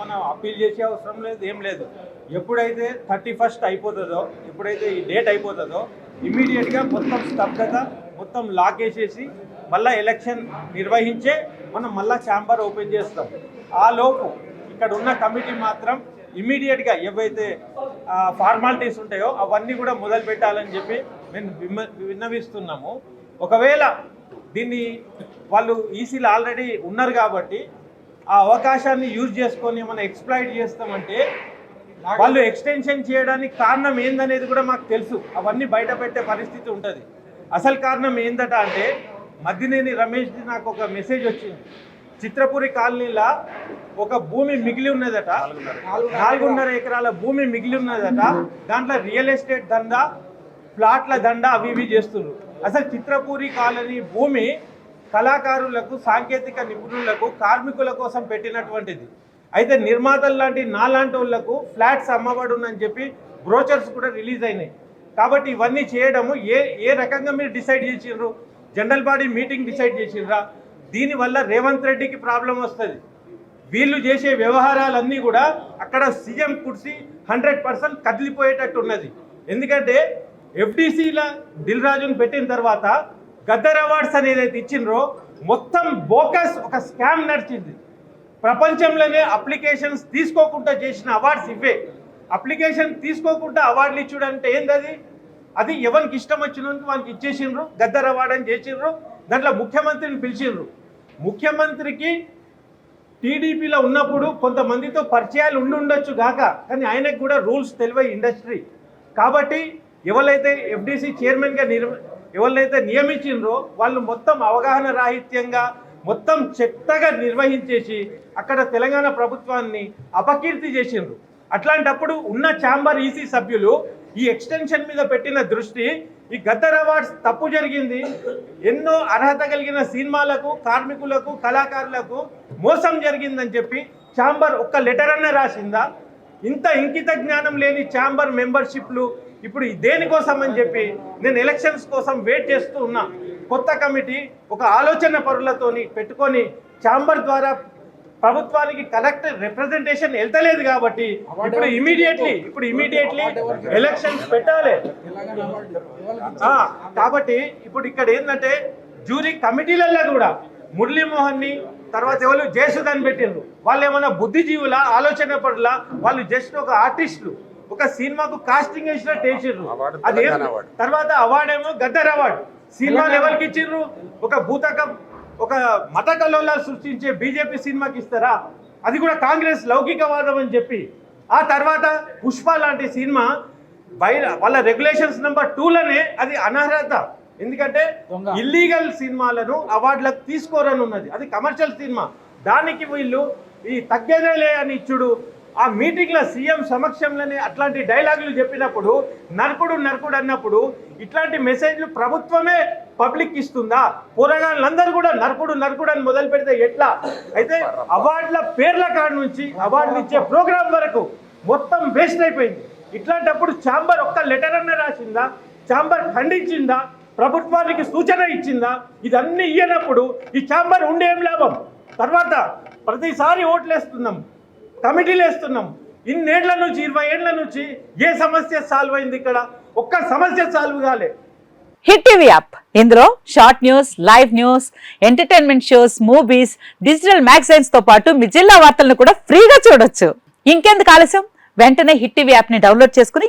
మనం అప్పీల్ చేసే అవసరం లేదు ఏం లేదు. ఎప్పుడైతే థర్టీ ఫస్ట్ అయిపోతుందో ఎప్పుడైతే ఈ డేట్ అయిపోతుందో ఇమీడియట్గా మొత్తం స్తబ్దత మొత్తం లాక్ వేసేసి మళ్ళీ ఎలక్షన్ నిర్వహించే మనం మళ్ళీ ఛాంబర్ ఓపెన్ చేస్తాం. ఆ లోపు ఇక్కడ ఉన్న కమిటీ మాత్రం ఇమీడియట్గా ఏవైతే ఫార్మాలిటీస్ ఉంటాయో అవన్నీ కూడా మొదలు పెట్టాలని చెప్పి మేము విన్నవిస్తున్నాము. ఒకవేళ దీన్ని వాళ్ళు ఈసీలు ఆల్రెడీ ఉన్నారు కాబట్టి ఆ అవకాశాన్ని యూజ్ చేసుకొని మనం ఎక్స్ప్లాయిట్ చేస్తామంటే వాళ్ళు ఎక్స్టెన్షన్ చేయడానికి కారణం ఏందనేది కూడా మాకు తెలుసు. అవన్నీ బయట పెట్టే పరిస్థితి ఉంటుంది. అసలు కారణం ఏందట అంటే మద్దినేని రమేష్ నాకు ఒక మెసేజ్ వచ్చింది. చిత్రపురి కాలనీలో ఒక భూమి మిగిలి ఉన్నదట. నాలుగున్నర ఎకరాల. భూమి మిగిలి ఉన్నదట. దాంట్లో రియల్ ఎస్టేట్ దందా ప్లాట్ల దండ అవి ఇవి చేస్తున్నారు. అసలు చిత్రపూరి కాలనీ భూమి కళాకారులకు సాంకేతిక నిపుణులకు కార్మికుల కోసం పెట్టినటువంటిది. అయితే నిర్మాతలు లాంటి నాలాంటి వాళ్ళకు ఫ్లాట్స్ అమ్మబడునని చెప్పి బ్రోచర్స్ కూడా రిలీజ్ అయినాయి. కాబట్టి ఇవన్నీ చేయడము ఏ ఏ రకంగా మీరు డిసైడ్ చేసిండ్రు జనరల్ బాడీ మీటింగ్ డిసైడ్ చేసిండ్రా దీనివల్ల రేవంత్ రెడ్డికి ప్రాబ్లం వస్తుంది. వీళ్ళు చేసే వ్యవహారాలన్నీ కూడా అక్కడ సీఎం కుర్సీ హండ్రెడ్ పర్సెంట్ కదిలిపోయేటట్టు ఉన్నది. ఎందుకంటే ఎఫ్డీసీల దిల్ రాజును పెట్టిన తర్వాత గద్దర్ అవార్డ్స్ అనేది అయితే ఇచ్చిండ్రో మొత్తం బోకస్ ఒక స్కామ్ నడిచింది. ప్రపంచంలోనే అప్లికేషన్స్ తీసుకోకుండా చేసిన అవార్డ్స్ ఇవే. అప్లికేషన్ తీసుకోకుండా అవార్డులు ఇచ్చుడు అంటే ఏంది అది అది ఎవరికి ఇష్టం వచ్చినందుకు వానికి ఇచ్చేసిండ్రు గద్దర్ అవార్డు అని చేసిండ్రు దాంట్లో ముఖ్యమంత్రిని పిలిచిండ్రు. ముఖ్యమంత్రికి టీడీపీలో ఉన్నప్పుడు కొంతమందితో పరిచయాలు ఉండి ఉండొచ్చు గాక కానీ ఆయనకు కూడా రూల్స్ తెలివై ఇండస్ట్రీ. కాబట్టి ఎవరైతే ఎఫ్డీసీ చైర్మన్గా నిర్మ ఎవరినైతే నియమించిండ్రో వాళ్ళు మొత్తం అవగాహన రాహిత్యంగా మొత్తం చెత్తగా నిర్వహించేసి అక్కడ తెలంగాణ ప్రభుత్వాన్ని అపకీర్తి చేసిండ్రు అట్లాంటప్పుడు ఉన్న ఛాంబర్ ఈసీ సభ్యులు ఈ ఎక్స్టెన్షన్ మీద పెట్టిన దృష్టి ఈ గద్దర్ అవార్డ్స్ తప్పు జరిగింది. ఎన్నో అర్హత కలిగిన సినిమాలకు కార్మికులకు కళాకారులకు మోసం జరిగిందని చెప్పి ఛాంబర్ ఒక్క లెటర్ అన్న రాసిందా? ఇంత ఇంకిత జ్ఞానం లేని ఛాంబర్ మెంబర్షిప్లు ఇప్పుడు దేనికోసం అని చెప్పి నేను ఎలక్షన్స్ కోసం వెయిట్ చేస్తూ ఉన్నా. కొత్త కమిటీ ఒక ఆలోచన పరులతోని పెట్టుకొని ఛాంబర్ ద్వారా ప్రభుత్వానికి కరెక్ట్ రిప్రజెంటేషన్ వెళ్తలేదు కాబట్టి ఇప్పుడు ఇమీడియట్లీ ఇప్పుడు ఇమీడియట్లీ ఎలక్షన్స్ పెట్టాలి. కాబట్టి ఇప్పుడు ఇక్కడ ఏంటంటే జ్యూరీ కమిటీలలో కూడా మురళీమోహన్ని తర్వాత ఎవరు జయసుధాన్ పెట్టిండ్రు? వాళ్ళు ఏమైనా బుద్ధిజీవుల ఆలోచన పరుల? వాళ్ళు జస్ట్ ఒక ఆర్టిస్టులు ఒక సినిమాకు కాస్టింగ్ వేసినట్టు వేసిర్రు. అది తర్వాత అవార్డు ఏమో గద్దర్ అవార్డు. సినిమాలు ఎవరికి ఇచ్చిర్రు. ఒక భూతకం ఒక మత సృష్టించే బీజేపీ సినిమాకి ఇస్తారా? అది కూడా కాంగ్రెస్ లౌకికవాదం అని చెప్పి. ఆ తర్వాత పుష్ప లాంటి సినిమా బయట వాళ్ళ రెగ్యులేషన్స్ నెంబర్ టూలోనే అది అనర్హత. ఎందుకంటే ఇల్లీగల్ సినిమాలను అవార్డులకు తీసుకోరని ఉన్నది అది కమర్షియల్ సినిమా. దానికి వీళ్ళు ఈ తగ్గేదేలే అని ఇచ్చుడు. ఆ మీటింగ్లో సీఎం సమక్షంలోనే అట్లాంటి డైలాగులు చెప్పినప్పుడు నరకుడు నరకుడు అన్నప్పుడు ఇట్లాంటి మెసేజ్లు ప్రభుత్వమే పబ్లిక్ ఇస్తుందా? పోరగాళ్ళందరూ కూడా నరకుడు నరకుడు అని మొదలు పెడితే ఎట్లా? అయితే అవార్డుల పేర్ల కాడ నుంచి అవార్డులు ఇచ్చే ప్రోగ్రాం వరకు మొత్తం వేస్ట్ అయిపోయింది. ఇట్లాంటప్పుడు ఛాంబర్ ఒక్క లెటర్ అన్న రాసిందా? ఛాంబర్ ఖండించిందా? ప్రభుత్వానికి సూచన ఇచ్చిందా? ఇదన్నీ ఇయ్యనప్పుడు ఈ ఛాంబర్ ఉండేం లాభం? తర్వాత ప్రతిసారి ఓట్లేస్తున్నాం కమిటీలు వేస్తున్నాం ఇన్నేళ్ళ నుంచి ఇరవై ఏళ్ళ నుంచి ఏ సమస్య సాల్వ్ అయింది ఇక్కడ? ఒక్క సమస్య సాల్వ్ కాలే. Hit TV app. ఇందులో short news live news entertainment shows movies digital మ్యాగజైన్స్తో పాటు మీ జిల్లా వార్తలను కూడా ఫ్రీగా చూడొచ్చు. ఇంకెందుకు ఆలస్యం? వెంటనే హిట్ టీవీ యాప్ని డౌన్లోడ్ చేసుకుని